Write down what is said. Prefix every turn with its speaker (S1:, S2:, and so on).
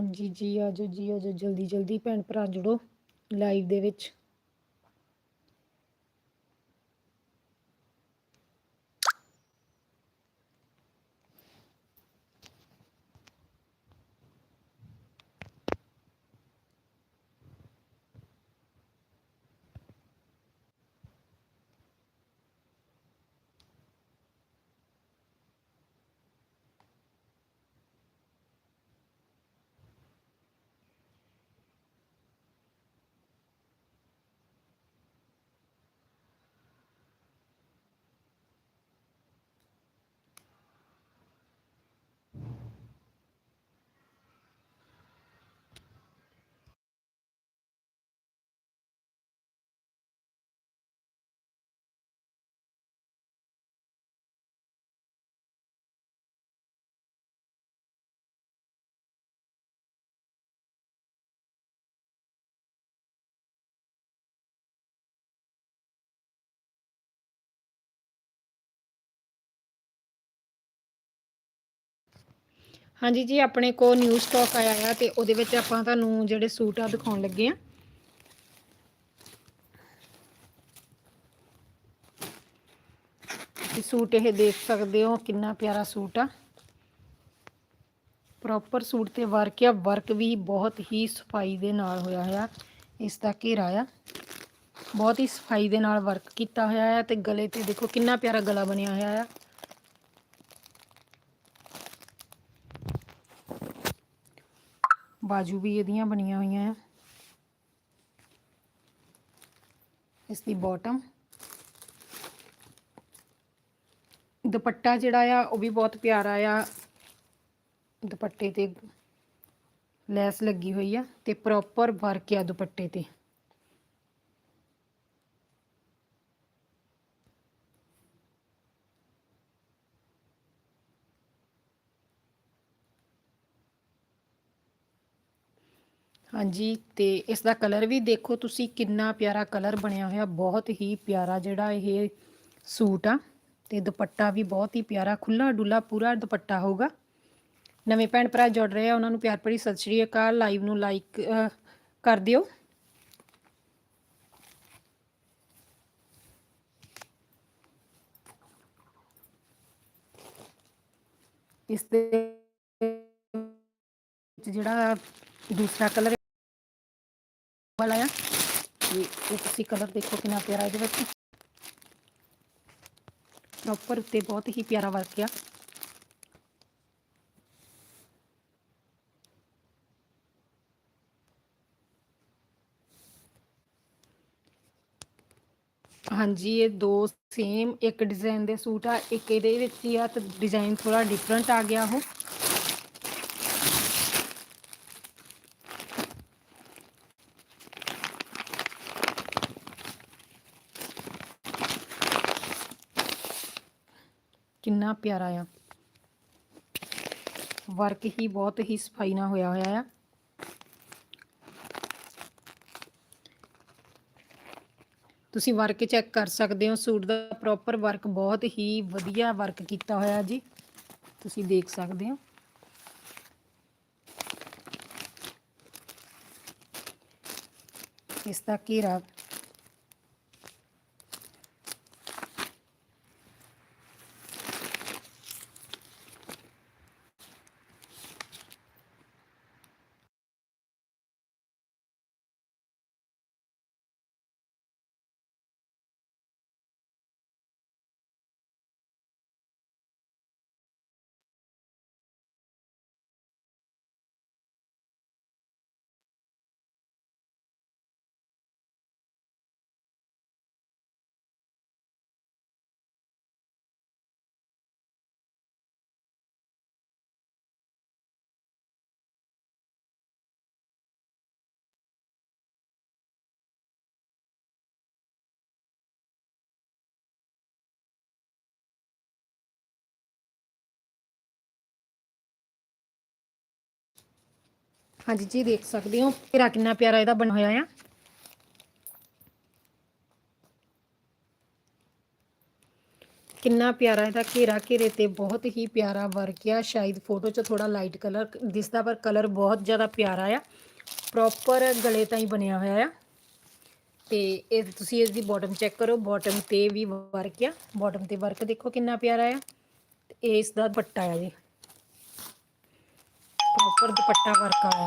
S1: ਹਾਂਜੀ ਜੀ ਆਜੋ ਜੀ ਆਜੋ ਜਲਦੀ ਜਲਦੀ ਭੈਣ ਭਰਾ ਜੁੜੋ ਲਾਈਵ ਦੇ ਵਿੱਚ। ਹਾਂਜੀ ਜੀ, ਆਪਣੇ ਕੋ ਨਿਊ ਸਟਾਕ ਆਇਆ ਆ ਤੇ ਉਹਦੇ ਵਿੱਚ ਆਪਾਂ ਤੁਹਾਨੂੰ ਜਿਹੜੇ ਸੂਟ ਆ ਦਿਖਾਉਣ ਲੱਗੇ ਆ। ਤੁਸੀਂ ਸੂਟ ਇਹ ਦੇਖ ਸਕਦੇ ਹੋ, ਕਿੰਨਾ ਪਿਆਰਾ ਸੂਟ ਆ। ਪ੍ਰੋਪਰ ਸੂਟ ਤੇ ਵਰਕ ਆ ਵਰਕ ਵੀ ਬਹੁਤ ਹੀ ਸਫ਼ਾਈ ਦੇ ਨਾਲ ਹੋਇਆ ਹੋਇਆ, ਇਸ ਦਾ ਘੇਰਾ ਆ। ਬਹੁਤ ਹੀ ਸਫ਼ਾਈ ਦੇ ਨਾਲ ਵਰਕ ਕੀਤਾ ਹੋਇਆ ਹੈ ਤੇ ਗਲੇ ਤੇ ਦੇਖੋ ਕਿੰਨਾ ਪਿਆਰਾ ਗਲਾ ਬਣਿਆ ਹੋਇਆ ਆ। ਬਾਜੂ ਵੀ ਇਹਦੀਆਂ ਬਣੀਆਂ ਹੋਈਆਂ ਆ। ਇਸ ਦੀ ਬਾਟਮ ਦੁਪੱਟਾ ਜਿਹੜਾ ਆ, ਉਹ ਵੀ ਬਹੁਤ ਪਿਆਰਾ ਆ। ਦੁਪੱਟੇ ਤੇ ਲੈਸ ਲੱਗੀ ਹੋਈ ਆ ਤੇ ਪ੍ਰੋਪਰ ਵਰਕ ਆ ਦੁਪੱਟੇ ਤੇ। ਹਾਂਜੀ, ਤੇ ਇਸ ਦਾ ਕਲਰ ਵੀ ਦੇਖੋ ਤੁਸੀਂ, ਕਿੰਨਾ ਪਿਆਰਾ ਕਲਰ ਬਣਿਆ ਹੋਇਆ, ਬਹੁਤ ਹੀ ਪਿਆਰਾ ਜਿਹੜਾ ਇਹ ਸੂਟ ਆ। ਤੇ ਦੁਪੱਟਾ ਵੀ ਬਹੁਤ ਹੀ ਪਿਆਰਾ ਖੁੱਲਾ ਡੁੱਲਾ ਪੂਰਾ ਦੁਪੱਟਾ ਹੋਊਗਾ। ਨਵੇਂ ਭੈਣ ਭਰਾ ਜੁੜ ਰਹੇ ਆ, ਉਹਨਾਂ ਨੂੰ ਪਿਆਰ ਭਰੀ ਸਤਿ ਸ਼੍ਰੀ ਅਕਾਲ। ਲਾਈਵ ਨੂੰ ਲਾਈਕ ਕਰ ਦਿਓ। ਇਸ ਦੇ ਜਿਹੜਾ ਦੂਸਰਾ ਕਲਰ ਵਾਲਾ ਆ। ਇਹ ਇਹ ਤੁਸੀਂ ਕਲਰ ਦੇਖੋ ਕਿੰਨਾ ਪਿਆਰਾ ਇਹਦੇ ਵਿੱਚ। ਪ੍ਰੋਪਰ ਉੱਤੇ ਬਹੁਤ ਹੀ ਪਿਆਰਾ ਵਰਕ ਆ। ਹਾਂਜੀ, ਇਹ ਦੋ ਸੇਮ ਇੱਕ ਡਿਜ਼ਾਈਨ ਦੇ ਸੂਟ ਆ, ਇੱਕ ਇਹਦੇ ਵਿੱਚ ਹੀ ਆ, ਤੇ ਡਿਜ਼ਾਈਨ ਥੋੜਾ ਡਿਫਰੈਂਟ ਆ ਗਿਆ ਉਹ। ਕਿੰਨਾ ਪਿਆਰਾ ਆ। ਵਰਕ ਹੀ ਬਹੁਤ ਹੀ ਸਫ਼ਾਈ ਨਾਲ ਹੋਇਆ ਹੋਇਆ ਆ। ਤੁਸੀਂ ਵਰਕ ਚੈੱਕ ਕਰ ਸਕਦੇ ਹੋ। ਸੂਟ ਦਾ ਪ੍ਰੋਪਰ ਵਰਕ ਬਹੁਤ ਹੀ ਵਧੀਆ ਵਰਕ ਕੀਤਾ ਹੋਇਆ ਜੀ। ਤੁਸੀਂ ਦੇਖ ਸਕਦੇ ਹੋ। ਇਸ ਦਾ ਘੇਰਾ ਹਾਂਜੀ ਜੀ, ਦੇਖ ਸਕਦੇ ਹੋ ਘੇਰਾ ਕਿੰਨਾ ਪਿਆਰਾ ਇਹਦਾ ਬਣਿਆ ਹੋਇਆ ਆ। ਕਿੰਨਾ ਪਿਆਰਾ ਇਹਦਾ ਘੇਰਾ, ਘੇਰੇ ਤੇ ਬਹੁਤ ਹੀ ਪਿਆਰਾ ਵਰਕ ਆ। ਸ਼ਾਇਦ ਫੋਟੋ 'ਚ ਥੋੜਾ ਲਾਈਟ ਕਲਰ ਦਿਸਦਾ, ਪਰ ਕਲਰ ਬਹੁਤ ਜ਼ਿਆਦਾ ਪਿਆਰਾ ਆ। ਪ੍ਰੋਪਰ ਗਲੇ ਤਾਂ ਹੀ ਬਣਿਆ ਹੋਇਆ ਆ। ਤੇ ਇਹ ਤੁਸੀਂ ਇਸ ਦੀ ਬਾਟਮ ਚੈੱਕ ਕਰੋ। ਬਾਟਮ ਤੇ ਵੀ ਵਰਕ ਆ। ਬਾਟਮ ਤੇ ਵਰਕ ਦੇਖੋ ਕਿੰਨਾ ਪਿਆਰਾ ਆ। ਤੇ ਇਹ ਇਸ ਦਾ ਦੁਪੱਟਾ ਆ ਜੀ। ਪ੍ਰੋਪਰ ਦੁਪੱਟਾ ਵਰਕ ਆਇਆ